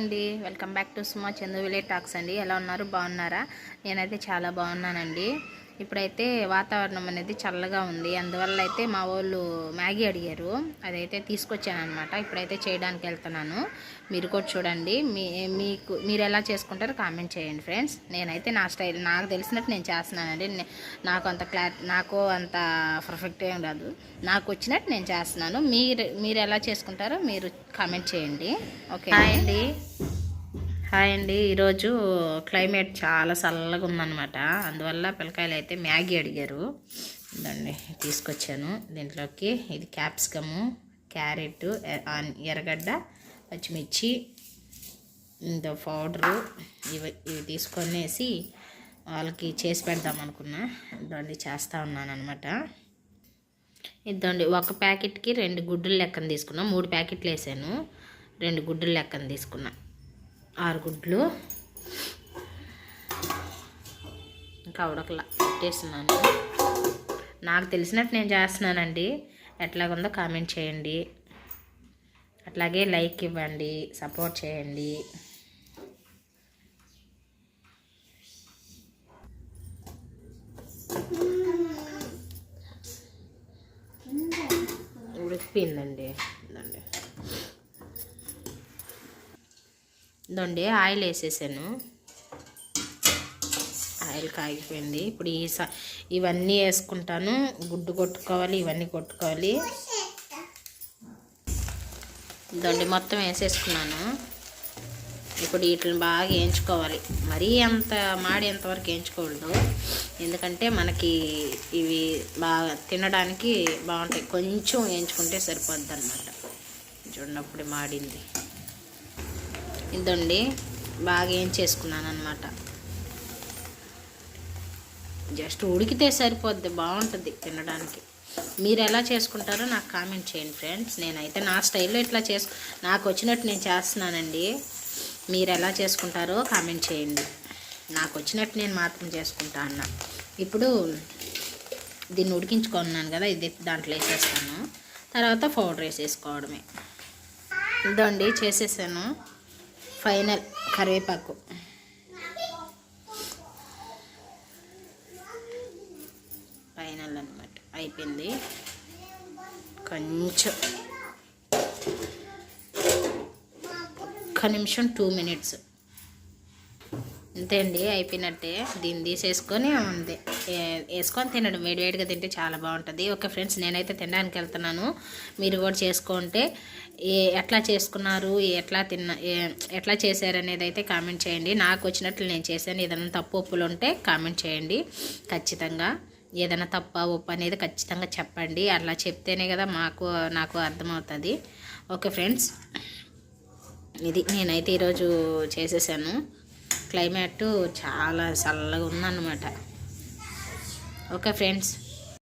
అండి. Welcome back to Suma Chandu village talks అండి. ఎలా ఉన్నారు? బాగున్నారా? నేనైతే చాలా బాగున్నానండి. ఇప్పుడైతే వాతావరణం అనేది చల్లగా ఉంది. అందువల్ల అయితే మా వాళ్ళు మ్యాగీ అడిగారు. అదైతే తీసుకొచ్చాను అనమాట ఇప్పుడైతే చేయడానికి వెళ్తున్నాను. మీరు కూడా చూడండి. మీ మీకు మీరు ఎలా చేసుకుంటారో కామెంట్ చేయండి ఫ్రెండ్స్. నేనైతే నా స్టైల్ నాకు తెలిసినట్టు నేను చేస్తున్నానండి. నాకు అంత క్లా నాకు అంత పర్ఫెక్ట్ ఏం రాదు. నాకు వచ్చినట్టు నేను చేస్తున్నాను. మీరు మీరు ఎలా చేసుకుంటారో మీరు కామెంట్ చేయండి. ఓకే అండి? హాయ్ అండి. ఈరోజు క్లైమేట్ చాలా చల్లగా ఉందన్నమాట. అందువల్ల పిల్లకాయలు అయితే మ్యాగీ అడిగారు. ఇదండి తీసుకొచ్చాను. దీంట్లోకి ఇది క్యాప్సికము క్యారెట్ ఎర్రగడ్డ పచ్చిమిర్చి ఇంత పౌడరు ఇవి ఇవి తీసుకొనేసి వాళ్ళకి చేసి పెడదాం అనుకున్నా. ఇదండి చేస్తూ ఉన్నాను అనమాట ఇదండి ఒక ప్యాకెట్కి రెండు గుడ్డలు లెక్కన తీసుకున్నా. మూడు ప్యాకెట్లు వేసాను. రెండు గుడ్డలు లెక్కన తీసుకున్నా. ఆరు గుడ్లు ఇంకా ఉడకలా పెట్టేస్తున్నాను. నాకు తెలిసినట్టు నేను చేస్తున్నానండి. ఎట్లాగుందో కామెంట్ చేయండి. అట్లాగే లైక్ ఇవ్వండి సపోర్ట్ చేయండి. ఉడికిపోయిందండి. ఇదండి ఆయిల్ వేసేసాను. ఆయిల్ కాగిపోయింది. ఇప్పుడు ఈ స ఇవన్నీ వేసుకుంటాను. గుడ్డు కొట్టుకోవాలి ఇవన్నీ కొట్టుకోవాలి. ఇదండి మొత్తం వేసేసుకున్నాను. ఇప్పుడు వీటిని బాగా వేయించుకోవాలి. మరీ అంత మాడేంతవరకు వేయించుకోవద్దు ఎందుకంటే మనకి ఇవి బాగా తినడానికి బాగుంటాయి. కొంచెం వేయించుకుంటే సరిపోద్ది అనమాట చూడప్పుడు మాడింది. ఇదండి బాగా ఏం చేసుకున్నాను అనమాట జస్ట్ ఉడికితే సరిపోద్ది బాగుంటుంది తినడానికి. మీరు ఎలా చేసుకుంటారో నాకు కామెంట్ చేయండి ఫ్రెండ్స్. నేనైతే నా స్టైల్లో ఇట్లా చేసు నాకు వచ్చినట్టు నేను చేస్తున్నానండి. మీరు ఎలా చేసుకుంటారో కామెంట్ చేయండి. నాకు వచ్చినట్టు నేను మాత్రం చేసుకుంటా అన్న. ఇప్పుడు దీన్ని ఉడికించుకున్నాను కదా ఇది దాంట్లో వేసేస్తాను. తర్వాత పౌడర్ వేసేసుకోవడమే. ఇదండి చేసేసాను. ఫైనల్ కరివేపాకు. ఫైనల్ అనమాట అయిపోయింది. కొంచెం ఒక్క నిమిషం టూ మినిట్స్. అంతే అండి అయిపోయినట్టే. దీన్ని తీసేసుకొని ఉంది. వేసుకొని తినడం వేడివేడిగా తింటే చాలా బాగుంటుంది. ఓకే ఫ్రెండ్స్ నేనైతే తినడానికి వెళ్తున్నాను. మీరు కూడా చేసుకుంటే ఏ ఎట్లా చేసుకున్నారు ఎట్లా తిన్న ఏ- ఎట్లా చేశారు అనేది అయితే కామెంట్ చేయండి. నాకు వచ్చినట్లు నేను చేశాను. ఏదైనా తప్పు ఒప్పులు ఉంటే కామెంట్ చేయండి. ఖచ్చితంగా. ఏదైనా తప్ప ఒప్పు అనేది ఖచ్చితంగా చెప్పండి. అట్లా చెప్తేనే కదా మాకు నాకు అర్థమవుతుంది. ఓకే ఫ్రెండ్స్ ఇది నేనైతే ఈరోజు చేసేసాను. క్లైమేట్ చాలా చల్లగా ఉందన్నమాట. Okay friends.